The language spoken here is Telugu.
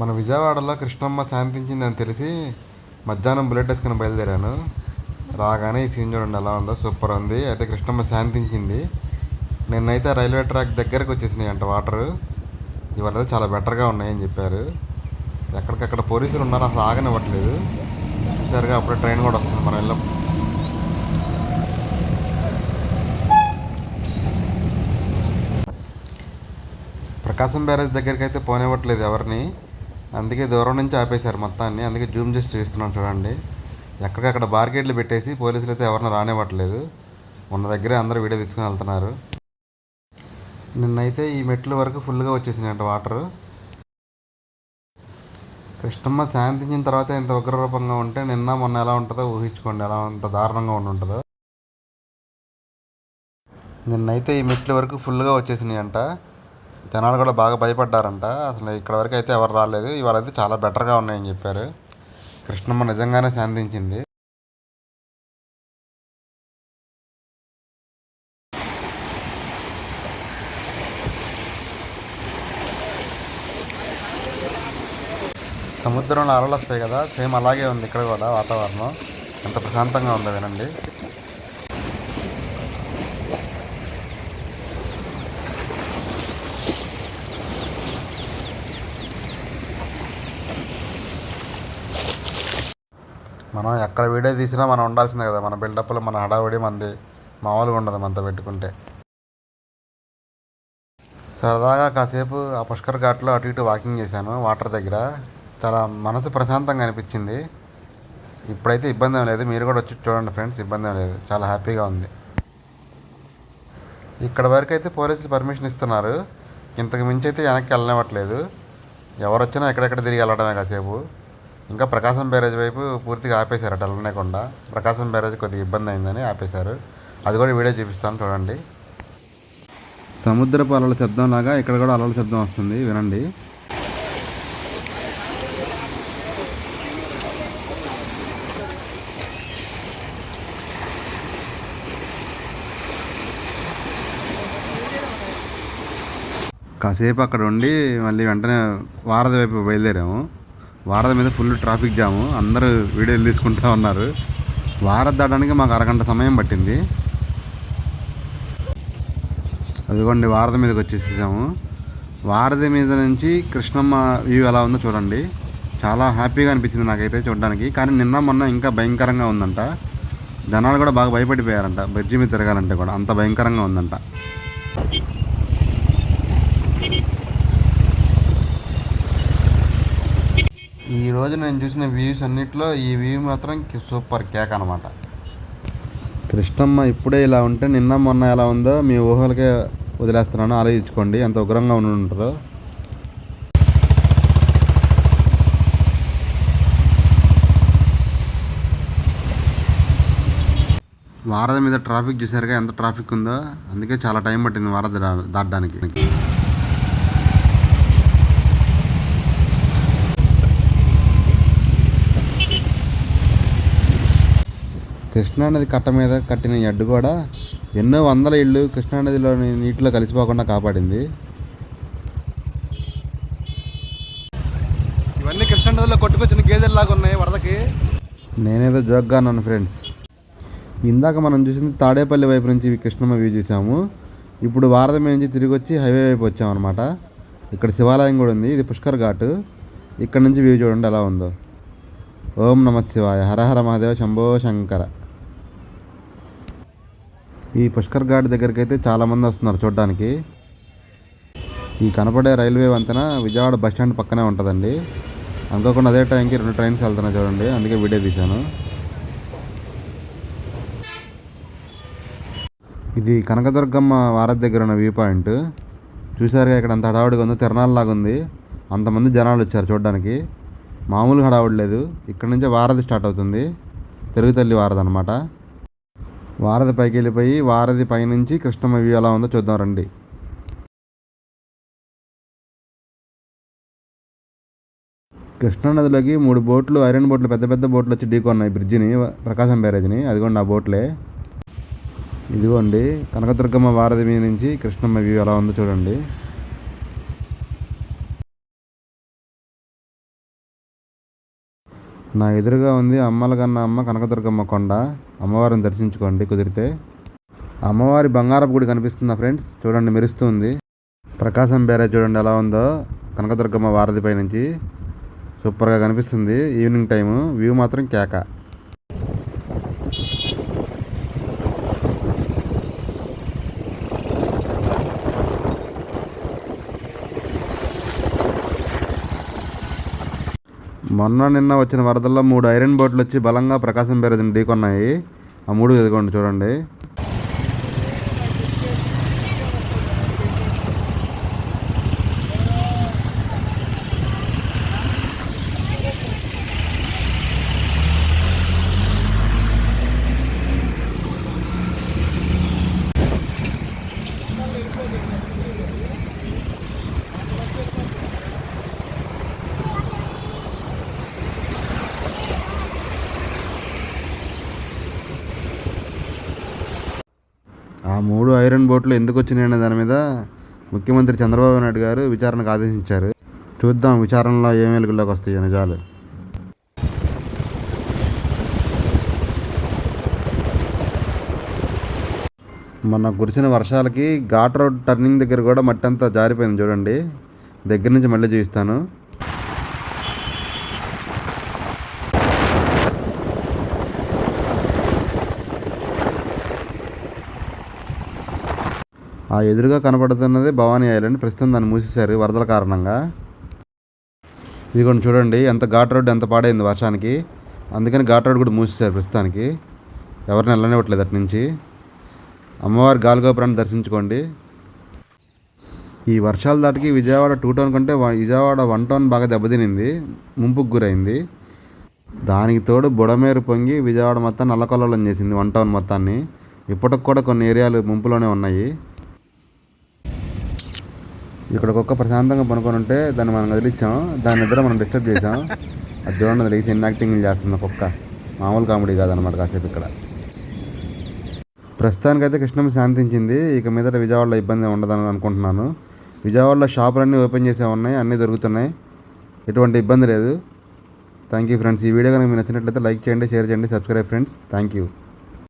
మన విజయవాడలో కృష్ణమ్మ శాంతించిందని తెలిసి మధ్యాహ్నం బుల్లెట్ వేసుకుని బయలుదేరాను. రాగానే ఈ సీన్ చూడండి ఎలా ఉందో సూపర్ ఉంది. అయితే కృష్ణమ్మ శాంతించింది. నిన్నైతే రైల్వే ట్రాక్ దగ్గరకు వచ్చేసినాయి అంట వాటర్. ఇవాళ చాలా బెటర్గా ఉన్నాయని చెప్పారు. ఎక్కడికక్కడ పోలీసులు ఉన్నారు అసలు ఆగనివ్వట్లేదు. చూసారుగా అప్పుడే ట్రైన్ కూడా వస్తుంది మనం వెళ్ళం. ప్రకాశం బ్యారేజ్ దగ్గరికి అయితే పోనివ్వట్లేదు ఎవరిని. అందుకే దూరం నుంచి ఆపేశారు మొత్తాన్ని. అందుకే జూమ్ చేసి చూస్తున్నాం చూడండి. ఎక్కడికక్కడ బార్గేట్లు పెట్టేసి పోలీసులు అయితే ఎవరిని రానివ్వట్లేదు. ఉన్న దగ్గరే అందరూ వీడియో తీసుకుని వెళ్తున్నారు. నిన్నైతే ఈ మెట్ల వరకు ఫుల్గా వచ్చేసినాయంట వాటర్. కృష్ణమ్మ శాంతించిన తర్వాత ఇంత ఉగ్రరూపంగా ఉంటే నిన్న మొన్న ఎలా ఉంటుందో ఊహించుకోండి. ఎలా అంత దారుణంగా ఉండి ఉంటుందో. నిన్నైతే ఈ మెట్ల వరకు ఫుల్గా వచ్చేసినాయంట. జనాలు కూడా బాగా భయపడ్డారంట. అసలు ఇక్కడ వరకు అయితే ఎవరు రాలేదు. ఇవాళ అయితే చాలా బెటర్గా ఉన్నాయని చెప్పారు. కృష్ణమ్మ నిజంగానే శాంతించింది. సముద్రంలో అలలు వస్తాయి కదా సేమ్ అలాగే ఉంది ఇక్కడ కూడా వాతావరణం. ఎంత ప్రశాంతంగా ఉందో వినండి. మనం ఎక్కడ వీడియో తీసినా మనం ఉండాల్సిందే కదా. మన బిల్డప్లో మన హడావిడి మంది మామూలుగా ఉండదు మనతో పెట్టుకుంటే. సరదాగా కాసేపు ఆ పుష్కర్ ఘాట్లో అటు ఇటు వాకింగ్ చేశాను వాటర్ దగ్గర. చాలా మనసు ప్రశాంతంగా అనిపించింది. ఇప్పుడైతే ఇబ్బంది ఏం లేదు. మీరు కూడా వచ్చి చూడండి ఫ్రెండ్స్ ఇబ్బంది ఏం లేదు. చాలా హ్యాపీగా ఉంది. ఇక్కడ వరకు అయితే పోలీసులు పర్మిషన్ ఇస్తున్నారు. ఇంతకు మించి అయితే వెనక్కి వెళ్ళనివ్వట్లేదు. ఎవరు వచ్చినా ఎక్కడెక్కడ తిరిగి వెళ్ళడమే కాసేపు. ఇంకా ప్రకాశం బ్యారేజ్ వైపు పూర్తిగా ఆపేశారు అటు ప్రకాశం బ్యారేజ్ కొద్దిగా ఇబ్బంది అయిందని ఆపేశారు. అది కూడా వీడియో చూపిస్తాను చూడండి. సముద్రపు అలల శబ్దం లాగా ఇక్కడ కూడా అలల శబ్దం వస్తుంది వినండి. కాసేపు అక్కడ ఉండి మళ్ళీ వెంటనే వారధి వైపు బయలుదేరాము. వారధ మీద ఫుల్ ట్రాఫిక్ జాము అందరూ వీడియోలు తీసుకుంటూ ఉన్నారు. వారధ దాటానికి మాకు అరగంట సమయం పట్టింది. అదిగోండి వారధ మీదకి వచ్చేసేసాము. వారధి మీద నుంచి కృష్ణమ్మ వ్యూ ఎలా ఉందో చూడండి. చాలా హ్యాపీగా అనిపించింది నాకైతే చూడడానికి. కానీ నిన్న మొన్న ఇంకా భయంకరంగా ఉందంట. జనాలు కూడా బాగా భయపడిపోయారంట. బ్రిడ్జి మీద తిరగాలంటే కూడా అంత భయంకరంగా ఉందంట. ఈ రోజు నేను చూసిన వ్యూస్ అన్నిట్లో ఈ వ్యూ మాత్రం సూపర్ కేక్ అనమాట కృష్ణమ్మ ఇప్పుడే ఇలా ఉంటే నిన్న మొన్న ఎలా ఉందో మీ ఊహలకే వదిలేస్తున్నాను ఆలోచించుకోండి. ఎంత ఉగ్రంగా ఉండి ఉంటుందో. వారధి మీద ట్రాఫిక్ చూసారుగా ఎంత ట్రాఫిక్ ఉందో. అందుకే చాలా టైం పట్టింది వారధి దాటడానికి. కృష్ణానది కట్ట మీద కట్టిన ఈ అడ్డు కూడా ఎన్నో వందల ఇళ్ళు కృష్ణానదిలోని నీటిలో కలిసిపోకుండా కాపాడింది. ఇవన్నీ కృష్ణానదిలో కొట్టుకొచ్చిన గేదెల్లాగా ఉన్నాయి వరదకి. నేనేదో జోక్గా అన్నాను ఫ్రెండ్స్. ఇందాక మనం చూసింది తాడేపల్లి వైపు నుంచి కృష్ణమ్మ వ్యూ చూసాము. ఇప్పుడు వారధి మీద నుంచి తిరిగి వచ్చి హైవే వైపు వచ్చామన్నమాట. ఇక్కడ శివాలయం కూడా ఉంది ఇది పుష్కర్ ఘాట్. ఇక్కడ నుంచి వ్యూ చూడండి ఎలా ఉందో. ఓం నమ శివాయ హర హర మహాదేవ శంభో శంకర. ఈ పుష్కర్ ఘాట్ దగ్గరికి అయితే చాలామంది వస్తున్నారు చూడడానికి. ఈ కనపడే రైల్వే వంతెన విజయవాడ బస్ స్టాండ్ పక్కనే ఉంటుందండి. అనుకోకుండా అదే టైంకి రెండు ట్రైన్స్ వెళ్తున్నాయి చూడండి అందుకే వీడియో తీశాను. ఇది కనకదుర్గమ్మ వారధి దగ్గర ఉన్న వ్యూ పాయింట్. చూసారుగా ఇక్కడ అంత హడావుడిగా ఉందో తిరణాలలాగా ఉంది. అంతమంది జనాలు వచ్చారు చూడడానికి. మామూలుగా హడావుడి లేదు. ఇక్కడ నుంచే వారధి స్టార్ట్ అవుతుంది. తెలుగుతల్లి వారధి అనమాట వారధి పైకి వెళ్ళిపోయి వారధి పైనుంచి కృష్ణమ్మ వ్యూ ఎలా ఉందో చూద్దాం రండి. కృష్ణానదిలోకి మూడు బోట్లు ఐరన్ బోట్లు పెద్ద పెద్ద బోట్లు వచ్చి ఢీకొన్నాయి. బ్రిడ్జిని ప్రకాశం బ్యారేజ్ని. అదిగోండి ఆ బోట్లే. ఇదిగోండి కనకదుర్గమ్మ వారధి మీద నుంచి కృష్ణమ్మ వ్యూ ఎలా ఉందో చూడండి. నా ఎదురుగా ఉంది అమ్మల కన్నా అమ్మ కనకదుర్గమ్మ కొండ. అమ్మవారిని దర్శించుకోండి కుదిరితే. అమ్మవారి బంగారపు గుడి కనిపిస్తుందా ఫ్రెండ్స్? చూడండి మెరుస్తుంది. ప్రకాశం బేరే చూడండి ఎలా ఉందో. కనకదుర్గమ్మ వారధిపై నుంచి సూపర్గా కనిపిస్తుంది. Evening time. వ్యూ మాత్రం కేక. మొన్న నిన్న వచ్చిన వరదల్లో మూడు ఐరన్ బోట్లు వచ్చి బలంగా ప్రకాశం బ్యారేజ్ని ఢీకొన్నాయి. ఆ మూడు ఎదుగుండి చూడండి ఆ మూడు ఐరన్ బోట్లు ఎందుకు వచ్చినాయనే దాని మీద ముఖ్యమంత్రి చంద్రబాబు నాయుడు గారు విచారణకు ఆదేశించారు. చూద్దాం విచారణలో ఏం వెలుగులోకి వస్తాయి నిజాలు మొన్న కురిసిన వర్షాలకి ఘాట్ రోడ్ టర్నింగ్ దగ్గర కూడా మట్టి అంతా జారిపోయింది చూడండి. దగ్గర నుంచి మళ్ళీ చూపిస్తాను. ఆ ఎదురుగా కనబడుతున్నది భవానీ ఐలాండ్. ప్రస్తుతం దాన్ని మూసేశారు వరదల కారణంగా. ఇదిగోండి చూడండి ఎంత ఘాట్ రోడ్డు ఎంత పాడైంది వర్షానికి. అందుకని ఘాట్ రోడ్ కూడా మూసేశారు ప్రస్తుతానికి. ఎవరిని వెళ్ళనివ్వట్లేదు అటు నుంచి. అమ్మవారి గాలిగోపురాన్ని దర్శించుకోండి. ఈ వర్షాల దాటికి విజయవాడ టూ టౌన్ కంటే వ- విజయవాడ వన్ టౌన్ బాగా దెబ్బతినింది ముంపుకు గురైంది. దానికి తోడు బుడమేరు పొంగి విజయవాడ మొత్తం నల్లకొల్లం చేసింది వన్ టౌన్ మొత్తాన్ని. ఇప్పటికి కూడా కొన్ని ఏరియాలు ముంపులోనే ఉన్నాయి. ఇక్కడ కుక్క ప్రశాంతంగా పనుకొని ఉంటే దాన్ని మనం వదిలిచ్చాం. దాని నిద్ర మనం డిస్టర్బ్ చేసాం అది చూడండి లేచి ఎన్ని యాక్టింగ్ చేస్తుంది ఒక్కొక్క కుక్క. మామూలు కామెడీ కాదనమాట కాసేపు ఇక్కడ. ప్రస్తుతానికైతే కృష్ణం శాంతించింది. ఇక మీదట విజయవాడలో ఇబ్బంది ఉండదని అనుకుంటున్నాను. విజయవాడలో షాపులన్నీ ఓపెన్ చేసే ఉన్నాయి అన్నీ దొరుకుతున్నాయి. ఎటువంటి ఇబ్బంది లేదు. థ్యాంక్ యూ ఫ్రెండ్స్ ఈ వీడియో కనుక మీకు నచ్చినట్లయితే లైక్ చేయండి షేర్ చేయండి సబ్స్క్రైబ్ ఫ్రెండ్స్ థ్యాంక్ యూ